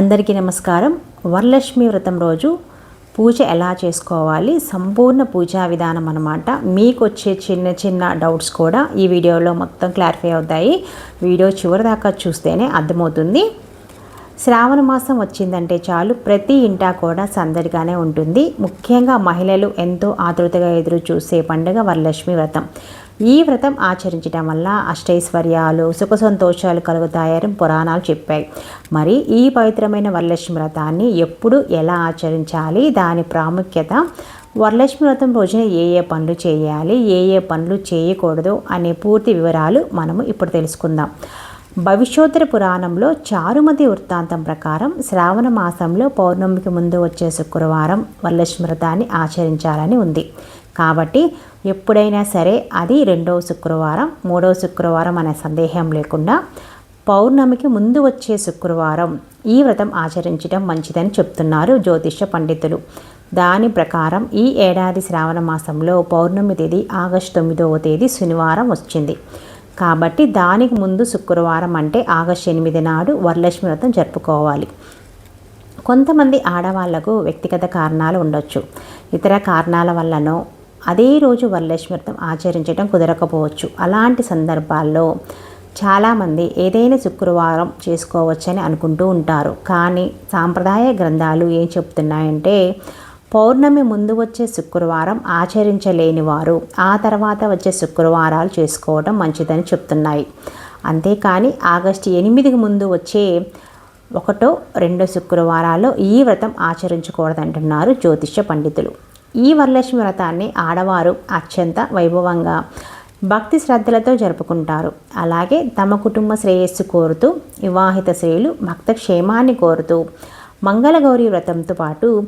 అందరికీ నమస్కారం. వరలక్ష్మి వ్రతం రోజు పూజ ఎలా చేసుకోవాలి? సంపూర్ణ పూజా విధానం అనమాట మీకు వచ్చే చిన్న చిన్న డౌట్స్ కూడా ఈ వీడియోలో మొత్తం క్లారిఫై అవుతాయి. వీడియో చివరి దాకా చూస్తేనే అర్థమవుతుంది. శ్రావణ మాసం వచ్చిందంటే చాలు ప్రతి ఇంటా కూడా సందడిగానే ఉంటుంది. ముఖ్యంగా మహిళలు ఎంతో ఆతృతగా ఎదురు చూసే పండుగ వరలక్ష్మి వ్రతం. ఈ వ్రతం ఆచరించడం వల్ల అష్టైశ్వర్యాలు సుఖ సంతోషాలు కలుగుతాయని పురాణాలు చెప్పాయి. మరి ఈ పవిత్రమైన వరలక్ష్మి వ్రతాన్ని ఎప్పుడు ఎలా ఆచరించాలి? దాని ప్రాముఖ్యత? వరలక్ష్మి వ్రతం రోజున ఏ ఏ పనులు చేయాలి? ఏ ఏ పనులు చేయకూడదు? అనే పూర్తి వివరాలు మనము ఇప్పుడు తెలుసుకుందాం. భవిష్యోత్తర పురాణంలో చారుమతి వృత్తాంతం ప్రకారం శ్రావణ మాసంలో పౌర్ణమికి ముందు వచ్చే శుక్రవారం వరలక్ష్మి వ్రతాన్ని ఆచరించాలని ఉంది. కాబట్టి ఎప్పుడైనా సరే అది రెండవ శుక్రవారం మూడవ శుక్రవారం అనే సందేహం లేకుండా పౌర్ణమికి ముందు వచ్చే శుక్రవారం ఈ వ్రతం ఆచరించడం మంచిదని చెప్తున్నారు జ్యోతిష పండితులు. దాని ప్రకారం ఈ ఏడాది శ్రావణ మాసంలో పౌర్ణమి తేదీ ఆగస్టు తొమ్మిదవ తేదీ శనివారం వచ్చింది. కాబట్టి దానికి ముందు శుక్రవారం అంటే ఆగస్టు ఎనిమిది నాడు వరలక్ష్మి వ్రతం జరుపుకోవాలి. కొంతమంది ఆడవాళ్ళకు వ్యక్తిగత కారణాలు ఉండొచ్చు. ఇతర కారణాల వల్లనో అదే రోజు వరలక్ష్మి వ్రతం ఆచరించడం కుదరకపోవచ్చు. అలాంటి సందర్భాల్లో చాలామంది ఏదైనా శుక్రవారం చేసుకోవచ్చని అనుకుంటూ ఉంటారు. కానీ సాంప్రదాయ గ్రంథాలు ఏం చెప్తున్నాయంటే పౌర్ణమి ముందు వచ్చే శుక్రవారం ఆచరించలేని వారు ఆ తర్వాత వచ్చే శుక్రవారాలు చేసుకోవడం మంచిదని చెప్తున్నాయి. అంతేకాని ఆగస్టు ఎనిమిదికి ముందు వచ్చే ఒకటో రెండో శుక్రవారాల్లో ఈ వ్రతం ఆచరించకూడదంటున్నారు జ్యోతిష పండితులు. ఈ వరలక్ష్మి వ్రతాన్ని ఆడవారు అత్యంత వైభవంగా భక్తి శ్రద్ధలతో జరుపుకుంటారు. అలాగే తమ కుటుంబ శ్రేయస్సు కోరుతూ వివాహిత స్త్రీలు భక్త క్షేమాన్ని కోరుతూ మంగళగౌరి వ్రతంతో పాటు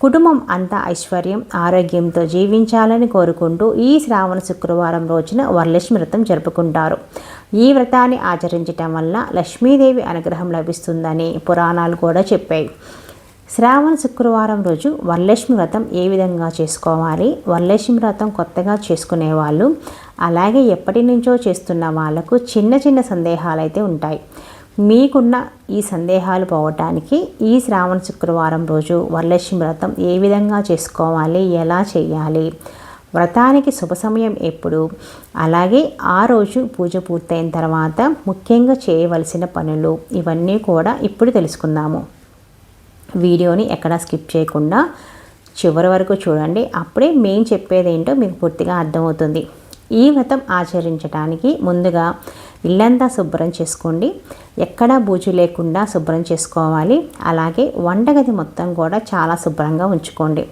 కుటుంబం అంతా ఐశ్వర్యం ఆరోగ్యంతో జీవించాలని కోరుకుంటూ ఈ శ్రావణ శుక్రవారం రోజున వరలక్ష్మి వ్రతం జరుపుకుంటారు. ఈ వ్రతాన్ని ఆచరించటం వల్ల లక్ష్మీదేవి అనుగ్రహం లభిస్తుందని పురాణాలు కూడా చెప్పాయి. శ్రావణ శుక్రవారం రోజు వరలక్ష్మి వ్రతం ఏ విధంగా చేసుకోవాలి? వరలక్ష్మి వ్రతం కొత్తగా చేసుకునే వాళ్ళు అలాగే ఎప్పటి నుంచో చేస్తున్న వాళ్ళకు చిన్న చిన్న సందేహాలు అయితే ఉంటాయి. మీకున్న ఈ సందేహాలు పోవటానికి ఈ శ్రావణ శుక్రవారం రోజు వరలక్ష్మి వ్రతం ఏ విధంగా చేసుకోవాలి? ఎలా చేయాలి? వ్రతానికి శుభ సమయం ఎప్పుడు? అలాగే ఆ రోజు పూజ పూర్తయిన తర్వాత ముఖ్యంగా చేయవలసిన పనులు ఇవన్నీ కూడా ఇప్పుడు తెలుసుకుందాము. వీడియోని ఎక్కడా స్కిప్ చేయకుండా చివరి వరకు చూడండి. అప్పుడే మేము చెప్పేది ఏంటో మీకు పూర్తిగా అర్థమవుతుంది. ఈ వ్రతం ఆచరించడానికి ముందుగా ఇల్లంతా శుభ్రం చేసుకోండి. ఎక్కడా బూజు లేకుండా శుభ్రం చేసుకోవాలి. అలాగే వంటగది మొత్తం కూడా చాలా శుభ్రంగా ఉంచుకోండి.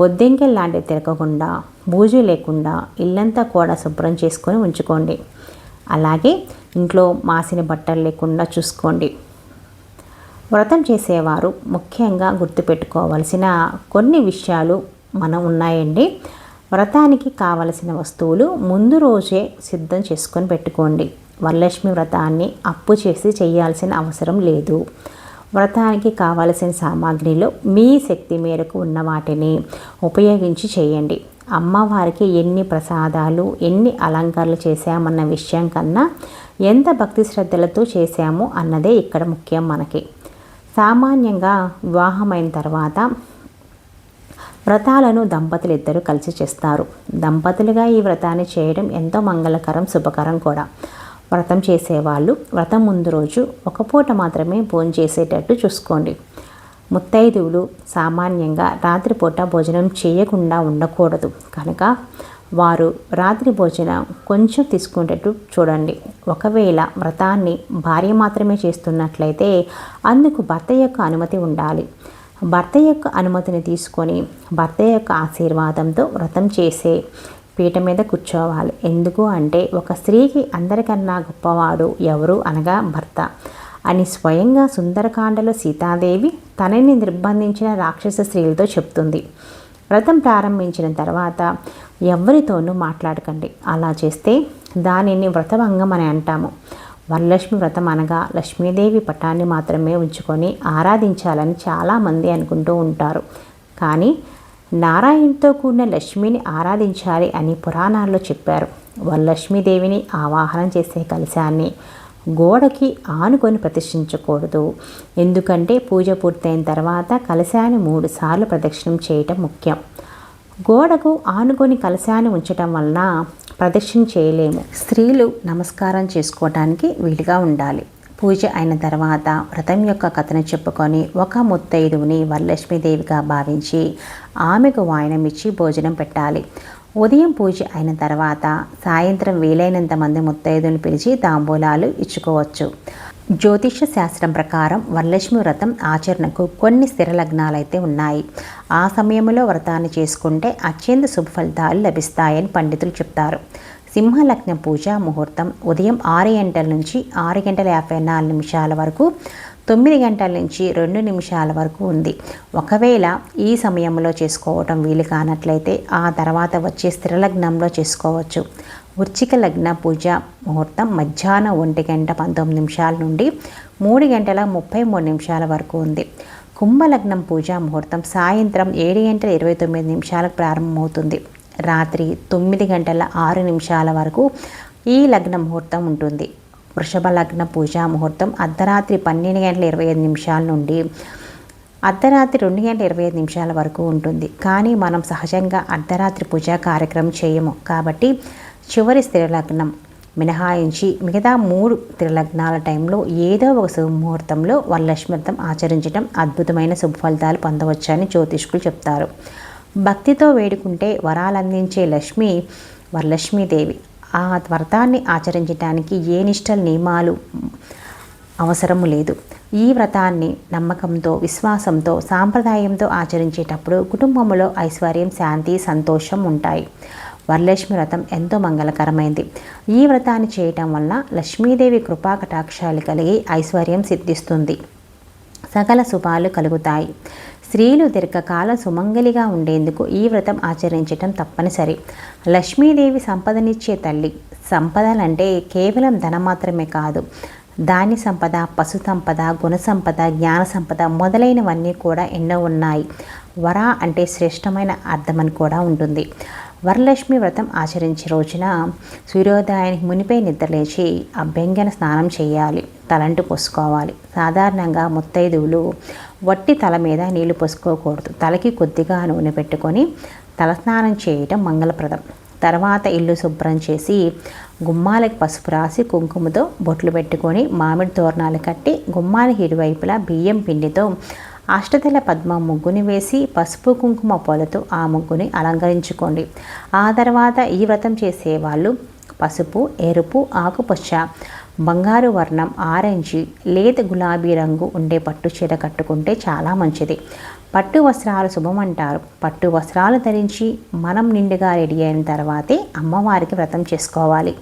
బొద్దింకెల్ లాంటివి తిరగకుండా బూజు లేకుండా ఇల్లంతా కూడా శుభ్రం చేసుకొని ఉంచుకోండి. అలాగే ఇంట్లో మాసిన బట్టలు లేకుండా చూసుకోండి. వ్రతం చేసేవారు. ముఖ్యంగా గుర్తుపెట్టుకోవలసిన కొన్ని విషయాలు మనం ఉన్నాయండి. వ్రతానికి కావలసిన వస్తువులు ముందు రోజే సిద్ధం చేసుకొని పెట్టుకోండి. వరలక్ష్మి వ్రతాన్ని అప్పు చేసి చేయాల్సిన అవసరం లేదు. వ్రతానికి కావలసిన సామాగ్రిలో మీ శక్తి మేరకు ఉన్న వాటిని ఉపయోగించి చేయండి. అమ్మవారికి ఎన్ని ప్రసాదాలు ఎన్ని అలంకరణలు చేశామన్న విషయం కన్నా ఎంత భక్తి శ్రద్ధలతో చేశాము అన్నదే ఇక్కడ ముఖ్యం మనకి. సామాన్యంగా వివాహమైన తర్వాత వ్రతాలను దంపతులు ఇద్దరు కలిసి చేస్తారు. దంపతులుగా ఈ వ్రతాన్ని చేయడం ఎంతో మంగళకరం శుభకరం కూడా. వ్రతం చేసేవాళ్ళు వ్రతం ముందు రోజు ఒక పూట మాత్రమే భోజనం చేసేటట్టు చూసుకోండి. ముత్తైదువులు సామాన్యంగా రాత్రిపూట భోజనం చేయకుండా ఉండకూడదు. కనుక వారు రాత్రి భోజనం కొంచెం తీసుకునేటట్టు చూడండి. ఒకవేళ వ్రతాన్ని భార్య మాత్రమే చేస్తున్నట్లయితే అందుకు భర్త యొక్క అనుమతి ఉండాలి. భర్త యొక్క అనుమతిని తీసుకొని భర్త యొక్క ఆశీర్వాదంతో వ్రతం చేసే పీట మీద కూర్చోవాలి. ఎందుకు అంటే ఒక స్త్రీకి అందరికన్నా గొప్పవాడు ఎవరు అనగా భర్త. అని స్వయంగా సుందరకాండలో సీతాదేవి తనని నిర్బంధించిన రాక్షస స్త్రీలతో చెప్తుంది. వ్రతం ప్రారంభించిన తర్వాత ఎవరితోనూ మాట్లాడకండి. అలా చేస్తే దానిని వ్రతభంగం అని అంటాము. వరలక్ష్మి వ్రతం అనగా లక్ష్మీదేవి పటాన్ని మాత్రమే ఉంచుకొని ఆరాధించాలని చాలామంది అనుకుంటూ ఉంటారు. కానీ నారాయణతో కూడిన లక్ష్మిని ఆరాధించాలి అని పురాణాల్లో చెప్పారు. వరలక్ష్మీదేవిని ఆవాహనం చేసే కలశాన్ని గోడకి ఆనుకొని ప్రతిష్ఠించకూడదు. ఎందుకంటే పూజ పూర్తయిన తర్వాత కలశాన్ని మూడు సార్లు ప్రదక్షిణం చేయటం ముఖ్యం. గోడకు ఆనుకొని కలశాన్ని ఉంచటం వలన ప్రదక్షిణ చేయలేము. స్త్రీలు నమస్కారం చేసుకోవటానికి వీలుగా ఉండాలి. పూజ అయిన తర్వాత వ్రతం యొక్క కథను చెప్పుకొని ఒక ముత్తైదువుని వరలక్ష్మీదేవిగా భావించి ఆమెకు వాయనం ఇచ్చి భోజనం పెట్టాలి. ఉదయం పూజ అయిన తర్వాత సాయంత్రం వీలైనంత మంది ముత్తైదులు పిలిచి తాంబూలాలు ఇచ్చుకోవచ్చు. జ్యోతిష శాస్త్రం ప్రకారం వరలక్ష్మి వ్రతం ఆచరణకు కొన్ని స్థిర లగ్నాలైతే ఉన్నాయి. ఆ సమయంలో వ్రతాన్ని చేసుకుంటే అత్యంత శుభ ఫలితాలు లభిస్తాయని పండితులు చెప్తారు. సింహలగ్న పూజ ముహూర్తం ఉదయం ఆరు గంటల నుంచి ఆరు గంటల యాభై నాలుగు నిమిషాల వరకు తొమ్మిది గంటల నుంచి రెండు నిమిషాల వరకు ఉంది. ఒకవేళ ఈ సమయంలో చేసుకోవటం వీలు కానట్లయితే ఆ తర్వాత వచ్చే స్థిరలగ్నంలో చేసుకోవచ్చు. వృచ్చిక లగ్న పూజ ముహూర్తం మధ్యాహ్నం ఒంటి గంట పంతొమ్మిది నిమిషాల నుండి మూడు గంటల ముప్పై మూడు నిమిషాల వరకు ఉంది. కుంభలగ్నం పూజ ముహూర్తం సాయంత్రం ఏడు గంటల ఇరవై తొమ్మిది నిమిషాలకు ప్రారంభమవుతుంది. రాత్రి తొమ్మిది గంటల ఆరు నిమిషాల వరకు ఈ లగ్న ముహూర్తం ఉంటుంది. వృషభ లగ్న పూజా ముహూర్తం అర్ధరాత్రి పన్నెండు గంటల ఇరవై ఐదు నిమిషాల నుండి అర్ధరాత్రి రెండు గంటల ఇరవై ఐదు నిమిషాల వరకు ఉంటుంది. కానీ మనం సహజంగా అర్ధరాత్రి పూజా కార్యక్రమం చేయము. కాబట్టి చివరి స్థిరలగ్నం మినహాయించి మిగతా మూడు త్రిలగ్నాల టైంలో ఏదో ఒక శుభముహూర్తంలో వరలక్ష్మి ఆచరించడం అద్భుతమైన శుభ ఫలితాలు పొందవచ్చని జ్యోతిష్కులు చెప్తారు. భక్తితో వేడుకుంటే వరాలందించే లక్ష్మి వరలక్ష్మీదేవి. ఆ వ్రతాన్ని ఆచరించడానికి ఏ నిష్టల నియమాలు అవసరము లేదు. ఈ వ్రతాన్ని నమ్మకంతో విశ్వాసంతో సాంప్రదాయంతో ఆచరించేటప్పుడు కుటుంబంలో ఐశ్వర్యం శాంతి సంతోషం ఉంటాయి. వరలక్ష్మి వ్రతం ఎంతో మంగళకరమైంది. ఈ వ్రతాన్ని చేయటం వల్ల లక్ష్మీదేవి కృపా కటాక్షాలు కలిగి ఐశ్వర్యం సిద్ధిస్తుంది. సకల శుభాలు కలుగుతాయి. స్త్రీలు దీర్ఘకాలం సుమంగలిగా ఉండేందుకు ఈ వ్రతం ఆచరించటం తప్పనిసరి. లక్ష్మీదేవి సంపదనిచ్చే తల్లి. సంపదలంటే కేవలం ధనం మాత్రమే కాదు. ధాన్య సంపద పశు సంపద గుణ సంపద జ్ఞాన సంపద మొదలైనవన్నీ కూడా ఎన్నో ఉన్నాయి. వర అంటే శ్రేష్టమైన అర్థమని కూడా ఉంటుంది. వరలక్ష్మి వ్రతం ఆచరించే రోజున సూర్యోదయానికి మునిపై నిద్రలేచి అభ్యంగన స్నానం చేయాలి. తలంటు పోసుకోవాలి. సాధారణంగా ముత్తైదువులు వట్టి తల మీద నీళ్ళు పోసుకోకూడదు. తలకి కొద్దిగా నూనె పెట్టుకొని తలస్నానం చేయటం మంగళప్రదం. తర్వాత ఇల్లు శుభ్రం చేసి గుమ్మాలకి పసుపు రాసి కుంకుమతో బొట్లు పెట్టుకొని మామిడి తోరణాలు కట్టి గుమ్మాలకి ఇరువైపులా బియ్యం పిండితో అష్టదల పద్మ ముగ్గుని వేసి పసుపు కుంకుమ పూలతో ఆ ముగ్గుని అలంకరించుకోండి. ఆ తర్వాత ఈ వ్రతం చేసేవాళ్ళు పసుపు ఎరుపు ఆకుపచ్చ బంగారు వర్ణం ఆరెంజ్ లేత గులాబీ రంగు ఉండే పట్టు చీర కట్టుకుంటే చాలా మంచిది. పట్టు వస్త్రాలు శుభమంటారు పట్టు వస్త్రాలు ధరించి మనం నిండుగా రెడీ అయిన తర్వాతే అమ్మవారికి వ్రతం చేసుకోవాలి.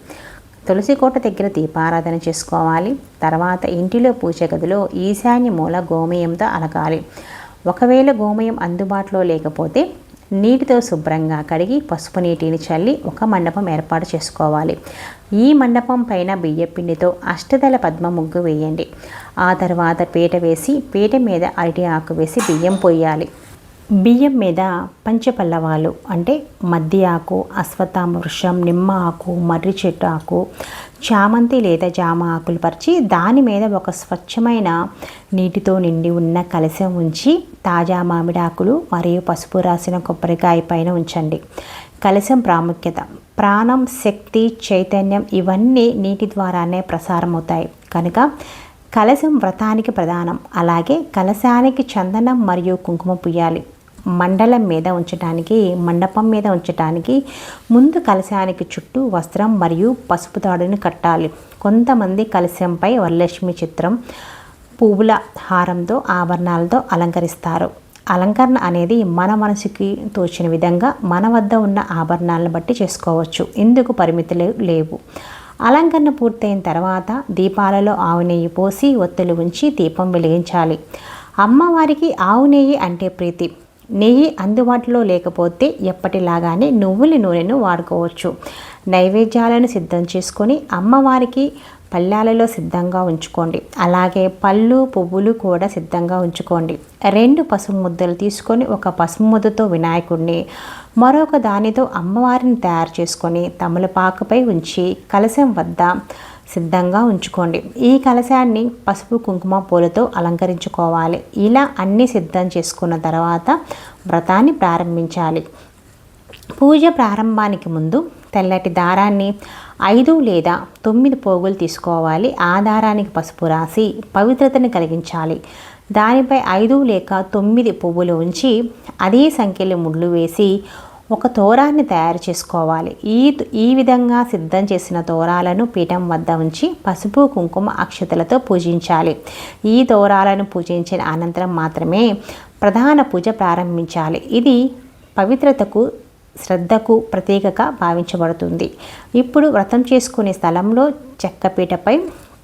తులసి కోట దగ్గర దీపారాధన చేసుకోవాలి. తర్వాత ఇంటిలో పూజ గదిలో ఈశాన్య మూల గోమయంతో అలకాలి. ఒకవేళ గోమయం అందుబాటులో లేకపోతే నీటితో శుభ్రంగా కడిగి పసుపు నీటిని చల్లి ఒక మండపం ఏర్పాటు చేసుకోవాలి. ఈ మండపం పైన బియ్యపిండితో అష్టదల పద్మ ముగ్గు వేయండి. ఆ తర్వాత పీట వేసి పీట మీద అరటి ఆకు వేసి బియ్యం పోయాలి బియ్యం మీద పంచపల్లవాలు అంటే మద్ది ఆకు అశ్వత్థామ వృక్షం నిమ్మ ఆకు మర్రి చెట్టు ఆకు చామంతి లేదా జామ ఆకులు పరిచి దాని మీద ఒక స్వచ్ఛమైన నీటితో నిండి ఉన్న కలశం ఉంచి తాజా మామిడాకులు మరియు పసుపు రాసిన కొబ్బరికాయ పైన ఉంచండి. కలశం ప్రాముఖ్యత ప్రాణం శక్తి చైతన్యం ఇవన్నీ నీటి ద్వారానే ప్రసారం అవుతాయి కనుక కలశం వ్రతానికి ప్రధానం. అలాగే కలశానికి చందనం మరియు కుంకుమ పుయ్యాలి మండలం మీద ఉంచడానికి మండపం మీద ఉంచడానికి ముందు కలశానికి చుట్టూ వస్త్రం మరియు పసుపు తాడుని కట్టాలి. కొంతమంది కలశంపై వరలక్ష్మి చిత్రం పువ్వుల హారంతో ఆభరణాలతో అలంకరిస్తారు. అలంకరణ అనేది మన మనసుకి తోచిన విధంగా మన వద్ద ఉన్న ఆభరణాలను బట్టి చేసుకోవచ్చు. ఇందుకు పరిమితులు లేవు. అలంకరణ పూర్తయిన తర్వాత దీపాలలో ఆవు నెయ్యి పోసి ఒత్తులు ఉంచి దీపం వెలిగించాలి. అమ్మవారికి ఆవు నెయ్యి అంటే ప్రీతి. నెయ్యి అందుబాటులో లేకపోతే ఎప్పటిలాగానే నువ్వుల నూనెను వాడుకోవచ్చు. నైవేద్యాలను సిద్ధం చేసుకొని అమ్మవారికి పళ్ళాలలో సిద్ధంగా ఉంచుకోండి. అలాగే పళ్ళు పువ్వులు కూడా సిద్ధంగా ఉంచుకోండి. రెండు పసుపు ముద్దలు తీసుకొని ఒక పసుపు ముద్దతో వినాయకుడిని మరొక దానితో అమ్మవారిని తయారు చేసుకొని తమలపాకుపై ఉంచి కలశం వద్ద సిద్ధంగా ఉంచుకోండి. ఈ కలశాన్ని పసుపు కుంకుమ పూలతో అలంకరించుకోవాలి. ఇలా అన్నీ సిద్ధం చేసుకున్న తర్వాత వ్రతాన్ని ప్రారంభించాలి. పూజ ప్రారంభానికి ముందు తెల్లటి దారాన్ని ఐదు లేదా తొమ్మిది పోగులు తీసుకోవాలి. ఆ దారానికి పసుపు రాసి పవిత్రతను కలిగించాలి. దానిపై ఐదు లేక తొమ్మిది పువ్వులు ఉంచి అదే సంఖ్యలో ముళ్ళు వేసి ఒక తోరాన్ని తయారు చేసుకోవాలి. ఈ ఈ విధంగా సిద్ధం చేసిన తోరాలను పీఠం వద్ద ఉంచి పసుపు కుంకుమ అక్షతలతో పూజించాలి. ఈ తోరాలను పూజించిన అనంతరం మాత్రమే ప్రధాన పూజ ప్రారంభించాలి. ఇది పవిత్రతకు శ్రద్ధకు ప్రతీకగా భావించబడుతుంది. ఇప్పుడు వ్రతం చేసుకునే స్థలంలో చెక్కపీటపై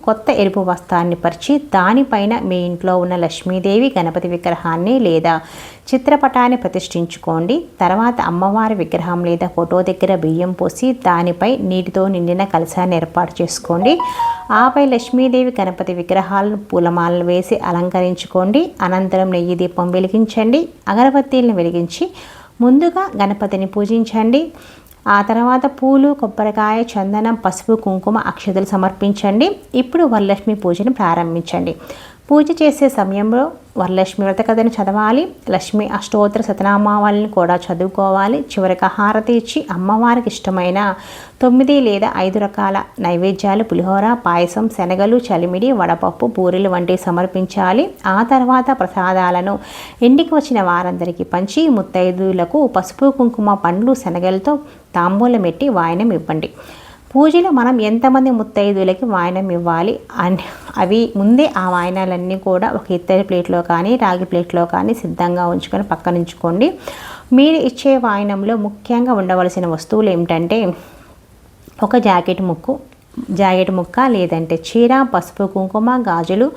కొత్త ఎరుపు వస్త్రాన్ని పరిచి దానిపైన మీ ఇంట్లో ఉన్న లక్ష్మీదేవి గణపతి విగ్రహాన్ని లేదా చిత్రపటాన్ని ప్రతిష్ఠించుకోండి. తర్వాత అమ్మవారి విగ్రహం లేదా ఫోటో దగ్గర బియ్యం పోసి దానిపై నీటితో నిండిన కలశాన్ని ఏర్పాటు చేసుకోండి. ఆపై లక్ష్మీదేవి గణపతి విగ్రహాలను పూలమాలలు వేసి అలంకరించుకోండి. అనంతరం నెయ్యి దీపం వెలిగించండి. అగరబత్తీలను వెలిగించి ముందుగా గణపతిని పూజించండి. ఆ తర్వాత పూలు కొబ్బరికాయ చందనం పసుపు కుంకుమ అక్షతలు సమర్పించండి. ఇప్పుడు వరలక్ష్మి పూజను ప్రారంభించండి. పూజ చేసే సమయంలో వరలక్ష్మి వ్రత కథను చదవాలి. లక్ష్మి అష్టోత్తర శతనామావళిని కూడా చదువుకోవాలి. చివరికి హారతి ఇచ్చి అమ్మవారికి ఇష్టమైన తొమ్మిది లేదా ఐదు రకాల నైవేద్యాలు పులిహోర పాయసం శనగలు చలిమిడి వడపప్పు పూరీలు వంటివి సమర్పించాలి. ఆ తర్వాత ప్రసాదాలను ఇంటికి వచ్చిన వారందరికీ పంచి ముత్తైదులకు పసుపు కుంకుమ పండ్లు శనగలతో తాంబూలం పెట్టి వాయనం ఇవ్వండి. పూజలో మనం ఎంతమంది ముత్తైదులకి వాయనం ఇవ్వాలి అని అవి ముందే ఆ వాయనాలన్నీ కూడా ఒక ఇత్తడి ప్లేట్లో కానీ రాగి ప్లేట్లో కానీ సిద్ధంగా ఉంచుకొని పక్కనుంచుకోండి మీరు ఇచ్చే వాయనంలో ముఖ్యంగా ఉండవలసిన వస్తువులు ఏమిటంటే ఒక జాకెట్ ముక్కు జాకెట్ ముక్క లేదంటే చీర పసుపు కుంకుమ గాజులు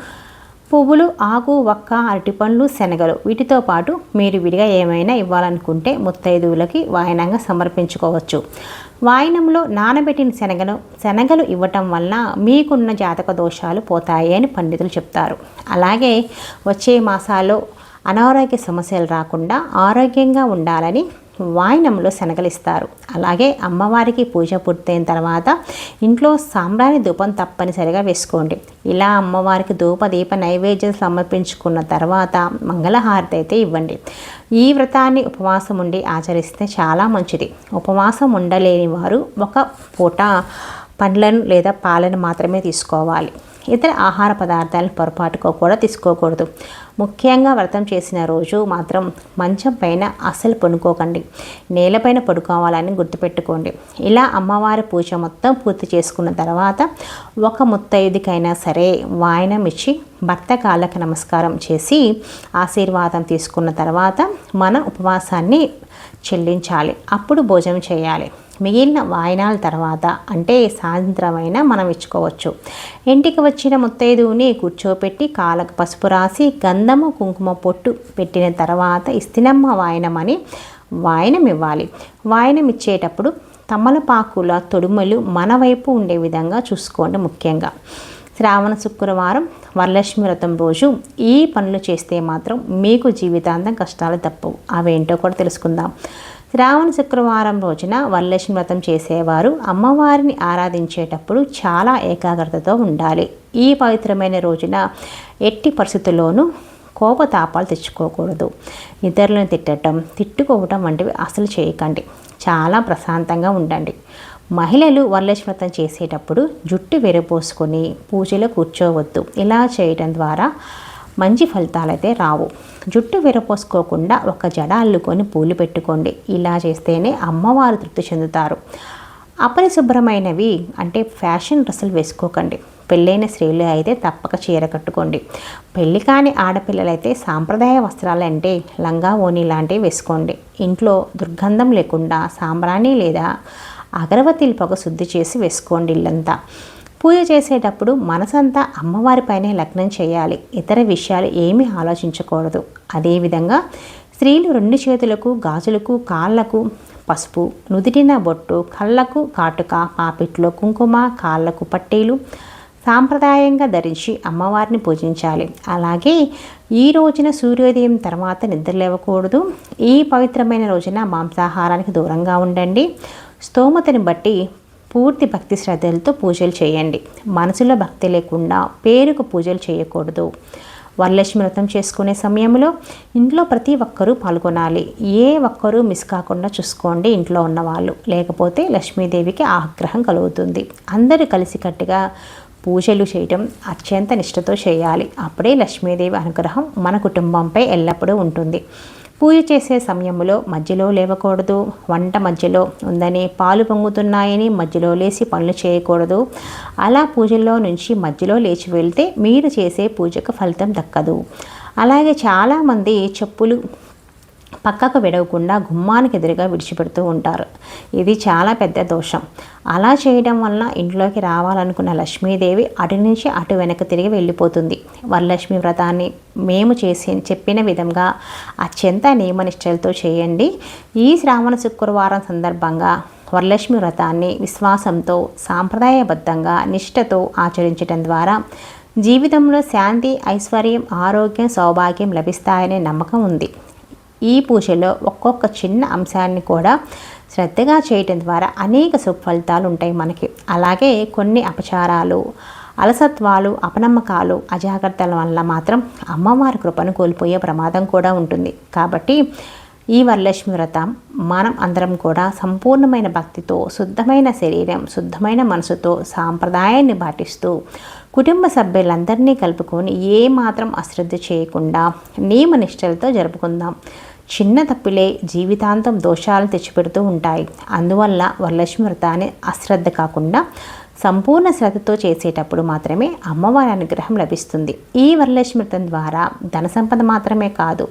పువ్వులు ఆకు వక్క అరటిపండ్లు శనగలు వీటితో పాటు మీరు విడిగా ఏమైనా ఇవ్వాలనుకుంటే ముత్తైదువులకి వాయనంగా సమర్పించుకోవచ్చు. వాయనంలో నానబెట్టిన శనగను శనగలు ఇవ్వటం వలన మీకున్న జాతక దోషాలు పోతాయి అని పండితులు చెప్తారు. అలాగే వచ్చే మాసాల్లో అనారోగ్య సమస్యలు రాకుండా ఆరోగ్యంగా ఉండాలని వాయనంలో శనగలిస్తారు. అలాగే అమ్మవారికి పూజ పూర్తయిన తర్వాత ఇంట్లో సాంబ్రాణి ధూపం తప్పనిసరిగా వేసుకోండి. ఇలా అమ్మవారికి ధూప దీప నైవేద్యం సమర్పించుకున్న తర్వాత మంగళహారతి అయితే ఇవ్వండి. ఈ వ్రతాన్ని ఉపవాసం ఉండి ఆచరిస్తే చాలా మంచిది. ఉపవాసం ఉండలేని వారు ఒక పూట పండ్లను లేదా పాలను మాత్రమే తీసుకోవాలి. ఇతర ఆహార పదార్థాలను పొరపాటుకో కూడా తీసుకోకూడదు. ముఖ్యంగా వ్రతం చేసిన రోజు మాత్రం మంచం పైన అస్సలు పడుకోకండి. నేలపైన పడుకోవాలని గుర్తుపెట్టుకోండి. ఇలా అమ్మవారి పూజ మొత్తం పూర్తి చేసుకున్న తర్వాత ఒక ముత్తైదుకైనా సరే వాయనం ఇచ్చి భర్త కాళ్ళకి నమస్కారం చేసి ఆశీర్వాదం తీసుకున్న తర్వాత మన ఉపవాసాన్ని చెల్లించాలి. అప్పుడు భోజనం చేయాలి. మిగిలిన వాయినాల తర్వాత అంటే సాయంత్రమైన మనం ఇచ్చుకోవచ్చు. ఇంటికి వచ్చిన ముత్తైదువుని కూర్చోపెట్టి కాలకు పసుపు రాసి గంధము కుంకుమ పొట్టు పెట్టిన తర్వాత ఇస్తినమ్మ వాయనమని వాయనం ఇవ్వాలి వాయనం ఇచ్చేటప్పుడు తమలపాకుల తొడుమలు మన వైపు ఉండే విధంగా చూసుకోండి ముఖ్యంగా. శ్రావణ శుక్రవారం వరలక్ష్మి వ్రతం రోజు ఈ పనులు చేస్తే మాత్రం మీకు జీవితాంతం కష్టాలు తప్పవు. అవేంటో కూడా తెలుసుకుందాం. శ్రావణ శుక్రవారం రోజున వరలక్ష్మి వ్రతం చేసేవారు అమ్మవారిని ఆరాధించేటప్పుడు చాలా ఏకాగ్రతతో ఉండాలి. ఈ పవిత్రమైన రోజున ఎట్టి పరిస్థితుల్లోనూ కోపతాపాలు తెచ్చుకోకూడదు. ఇతరులను తిట్టడం తిట్టుకోవటం వంటివి అసలు చేయకండి. చాలా ప్రశాంతంగా ఉండండి. మహిళలు వరలక్ష్మి వ్రతం చేసేటప్పుడు జుట్టు విరపోసుకొని పూజలో కూర్చోవద్దు. ఇలా చేయడం ద్వారా మంచి ఫలితాలు అయితే రావు. జుట్టు విరపోసుకోకుండా ఒక జడ అల్లుకొని పూలు పెట్టుకోండి. ఇలా చేస్తేనే అమ్మవారు తృప్తి చెందుతారు. అపరిశుభ్రమైనవి అంటే ఫ్యాషన్ డ్రెస్సులు వేసుకోకండి. పెళ్ళైన స్త్రీలు అయితే తప్పక చీర కట్టుకోండి. పెళ్ళి కాని ఆడపిల్లలైతే సాంప్రదాయ వస్త్రాలు అంటే లంగా ఓని లాంటివి వేసుకోండి. ఇంట్లో దుర్గంధం లేకుండా సాంబ్రాణి లేదా అగరవతిలు పొగ శుద్ధి చేసి వేసుకోండి ఇల్లంతా. పూజ చేసేటప్పుడు మనసంతా అమ్మవారిపైనే లగ్నం చేయాలి. ఇతర విషయాలు ఏమీ ఆలోచించకూడదు. అదేవిధంగా స్త్రీలు రెండు చేతులకు గాజులకు కాళ్ళకు పసుపు నుదిటిన బొట్టు కళ్ళకు కాటుక పాపిట్లో కుంకుమ కాళ్ళకు పట్టీలు సాంప్రదాయంగా ధరించి అమ్మవారిని పూజించాలి. అలాగే ఈ రోజున సూర్యోదయం తర్వాత నిద్రలేవకూడదు ఈ పవిత్రమైన రోజున మాంసాహారానికి దూరంగా ఉండండి. స్తోమతని బట్టి పూర్తి భక్తి శ్రద్ధలతో పూజలు చేయండి. మనసులో భక్తి లేకుండా పేరుకు పూజలు చేయకూడదు. వరలక్ష్మి వ్రతం చేసుకునే సమయంలో ఇంట్లో ప్రతి ఒక్కరూ పాల్గొనాలి. ఏ ఒక్కరూ మిస్ కాకుండా చూసుకోండి ఇంట్లో ఉన్నవాళ్ళు. లేకపోతే లక్ష్మీదేవికి ఆగ్రహం కలుగుతుంది. అందరూ కలిసికట్టుగా పూజలు చేయటం అత్యంత నిష్టతో చేయాలి. అప్పుడే లక్ష్మీదేవి అనుగ్రహం మన కుటుంబంపై ఎల్లప్పుడూ ఉంటుంది. పూజ చేసే సమయంలో మధ్యలో లేవకూడదు. వంట మధ్యలో ఉందని పాలు పొంగుతున్నాయని మధ్యలో లేచి పనులు చేయకూడదు. అలా పూజల్లో నుంచి మధ్యలో లేచి వెళ్తే మీరు చేసే పూజకు ఫలితం దక్కదు. అలాగే చాలామంది చెప్పులు పక్కకు విడవకుండా గుమ్మానికి ఎదురుగా విడిచిపెడుతూ ఉంటారు. ఇది చాలా పెద్ద దోషం. అలా చేయడం వలన ఇంట్లోకి రావాలనుకున్న లక్ష్మీదేవి అటు నుంచి అటు వెనక్కి తిరిగి వెళ్ళిపోతుంది. వరలక్ష్మి వ్రతాన్ని మేము చేసి చెప్పిన విధంగా అత్యంత నియమనిష్టలతో చేయండి. ఈ శ్రావణ శుక్రవారం సందర్భంగా వరలక్ష్మి వ్రతాన్ని విశ్వాసంతో సాంప్రదాయబద్ధంగా నిష్ఠతో ఆచరించడం ద్వారా జీవితంలో శాంతి ఐశ్వర్యం ఆరోగ్యం సౌభాగ్యం లభిస్తాయనే నమ్మకం ఉంది. ఈ పూజలో ఒక్కొక్క చిన్న అంశాన్ని కూడా శ్రద్ధగా చేయటం ద్వారా అనేక సుఫలితాలు ఉంటాయి మనకి. అలాగే కొన్ని అపచారాలు అలసత్వాలు అపనమ్మకాలు అజాగ్రత్తల వల్ల మాత్రం అమ్మవారి కృపను కోల్పోయే ప్రమాదం కూడా ఉంటుంది. కాబట్టి ఈ వరలక్ష్మి వ్రతం మనం అందరం కూడా సంపూర్ణమైన భక్తితో శుద్ధమైన శరీరం శుద్ధమైన మనసుతో సాంప్రదాయాన్ని పాటిస్తూ కుటుంబ సభ్యులందరినీ కలుపుకొని ఏ మాత్రం అశ్రద్ధ చేయకుండా నియమనిష్టలతో జరుపుకుందాం. చిన్న తప్పులే జీవితాంతం దోషాలు తెచ్చిపెడుతూ ఉంటాయి. అందువల్ల వరలక్ష్మి వ్రతాన్ని అశ్రద్ధ కాకుండా సంపూర్ణ శ్రద్ధతో చేసేటప్పుడు మాత్రమే అమ్మవారి అనుగ్రహం లభిస్తుంది. ఈ వరలక్ష్మి వ్రతం ద్వారా ధన సంపద మాత్రమే కాదు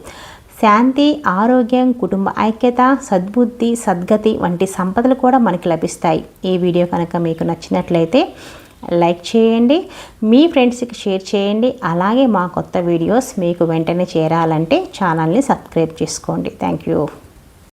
శాంతి ఆరోగ్యం కుటుంబ ఐక్యత సద్బుద్ధి సద్గతి వంటి సంపదలు కూడా మనకి లభిస్తాయి. ఈ వీడియో కనుక మీకు నచ్చినట్లయితే లైక్ చేయండి మీ ఫ్రెండ్స్కి షేర్ చేయండి అలాగే మా కొత్త వీడియోస్ మీకు వెంటనే చేరాలంటే ఛానల్ని సబ్స్క్రైబ్ చేసుకోండి. Thank you.